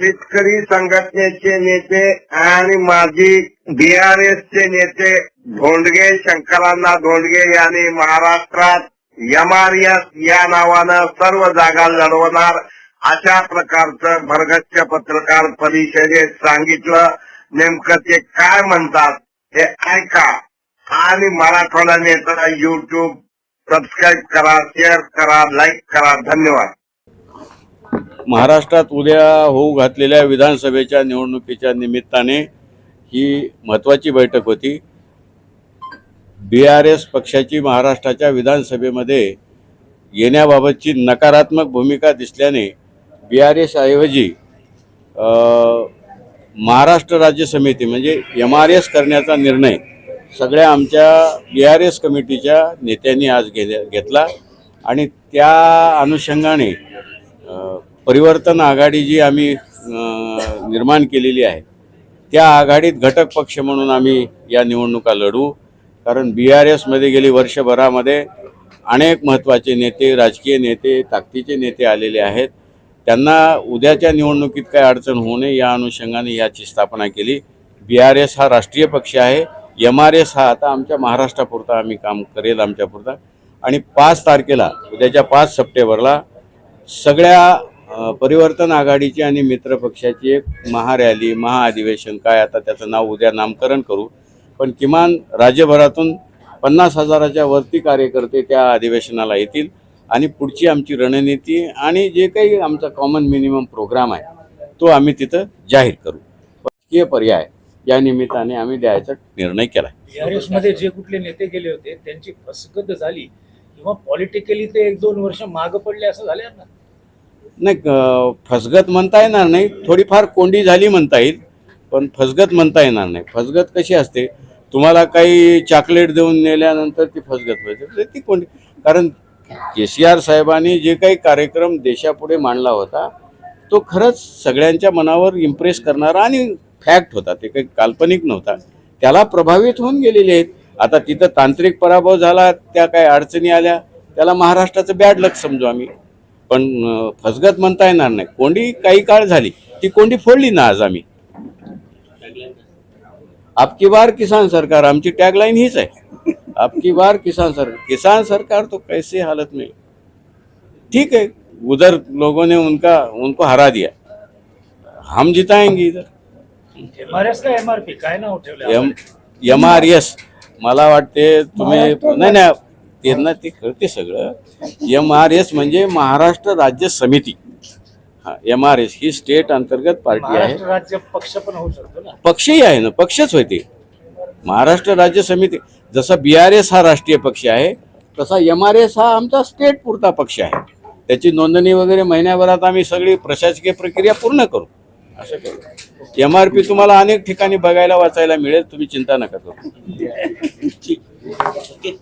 शेतकरी संघटनेचे नेते आणि माजी बीआरएसचे नेते धोंडगे शंकरांना धोंडगे यांनी महाराष्ट्रात एमआरएस या नावानं सर्व जागा लढवणार अशा प्रकारचं भरगच्च पत्रकार परिषदेत सांगितलं. नेमकं ते काय म्हणतात हे ऐका. आणि मराठवाडा नेता युट्यूब सबस्क्राईब करा शेअर करा लाईक करा. धन्यवाद. महाराष्ट्रात उद्या होऊ घातलेल्या विधानसभेच्या निवडणुकीच्या निमित्ताने ही महत्त्वाची बैठक होती. बी आर एस पक्षाची महाराष्ट्राच्या विधानसभेमध्ये येण्याबाबतची नकारात्मक भूमिका दिसल्याने बी आर एस ऐवजी महाराष्ट्र राज्य समिती म्हणजे एम आर एस करण्याचा निर्णय सगळ्या आमच्या बी आर एस कमिटीच्या नेत्यांनी आज घेतला आणि त्या अनुषंगाने परिवर्तन आघाडी जी आम्ही निर्माण केलेली आहे त्या आघाडीत घटक पक्ष म्हणून आम्ही या निवडणुका लढू. कारण बी आर एसमध्ये गेली वर्षभरामध्ये अनेक महत्त्वाचे नेते राजकीय नेते ताकदीचे नेते आलेले आहेत. त्यांना उद्याच्या निवडणुकीत काय अडचण होऊ नये या अनुषंगाने याची स्थापना केली. बी आर एस हा राष्ट्रीय पक्ष आहे. एम आर एस हा आता आमच्या महाराष्ट्रापुरता आम्ही काम करेल आमच्यापुरता. आणि पाच तारखेला उद्याच्या पाच सप्टेंबरला सगळ्या परिवर्तन आघाडीची आणि मित्र पक्षाची एक महारॅली महाअधिवेशन काय आता त्याचं नाव उद्या नामकरण करू पण किमान राज्यभरातून पन्नास हजाराच्या वरती कार्यकर्ते त्या अधिवेशनाला येतील आणि पुढची आमची रणनीती आणि जे काही आमचा कॉमन मिनिमम प्रोग्राम आहे तो आम्ही तिथं जाहीर करू. राजकीय पर्याय या निमित्ताने आम्ही द्यायचा निर्णय केला बीआरएस जे कुठले नेते गेले होते त्यांची फसगत झाली. किंवा पॉलिटिकली ते एक दोन वर्ष मागं पडले असं झाले ना? नाही फसगत म्हणता येणार नाही. थोडीफार कोंडी झाली म्हणता येईल पण फसगत म्हणता येणार नाही. फसगत कशी असते? तुम्हाला काही चॉकलेट देऊन नेल्यानंतर ती फसगत पाहिजे म्हणजे ती कोंडी. कारण के सी आर साहेबांनी जे काही कार्यक्रम देशापुढे मांडला होता तो खरंच सगळ्यांच्या मनावर इम्प्रेस करणारा आणि फॅक्ट होता. ते काही काल्पनिक नव्हता. त्याला प्रभावित होऊन गेलेले आहेत. आता तिथं तांत्रिक पराभव झाला त्या काही अडचणी आल्या त्याला महाराष्ट्राचं बॅड लक समजू आम्ही. पण फसगत म्हणता येणार नाही. कोंडी काही काळ झाली ती कोंडी फोडली ना आज आम्ही. आपकी बार किसान सरकार आमची टॅगलाईन हीच आहे. आपकी बार किसान सरकार किसान सरकार तो कैसे हालत में? ठीक है उधर लोगों ने उनका उनको हरा दिया. हम जिताएंगे इधर. एमआरएस का एमआरपी काय नाव ठेवलं एम एम आर एस मला वाटते तुम्ही नाही नाही त्यांना ते कळते सगळं. एम आर एस म्हणजे महाराष्ट्र राज्य समिती. हा एम आर एस ही स्टेट अंतर्गत पार्टी आहे. महाराष्ट्र राज्य पक्ष पण होऊ शकतो ना? पक्षही आहे ना पक्षच होते. महाराष्ट्र राज्य समिती जसा बी आर एस हा राष्ट्रीय पक्ष आहे तसा एम आर एस हा आमचा स्टेट पुरता पक्ष आहे. त्याची नोंदणी वगैरे महिन्याभरात आम्ही सगळी प्रशासकीय प्रक्रिया पूर्ण करू. असं करू. एम आर पी तुम्हाला अनेक ठिकाणी बघायला वाचायला मिळेल तुम्ही चिंता नका करू. get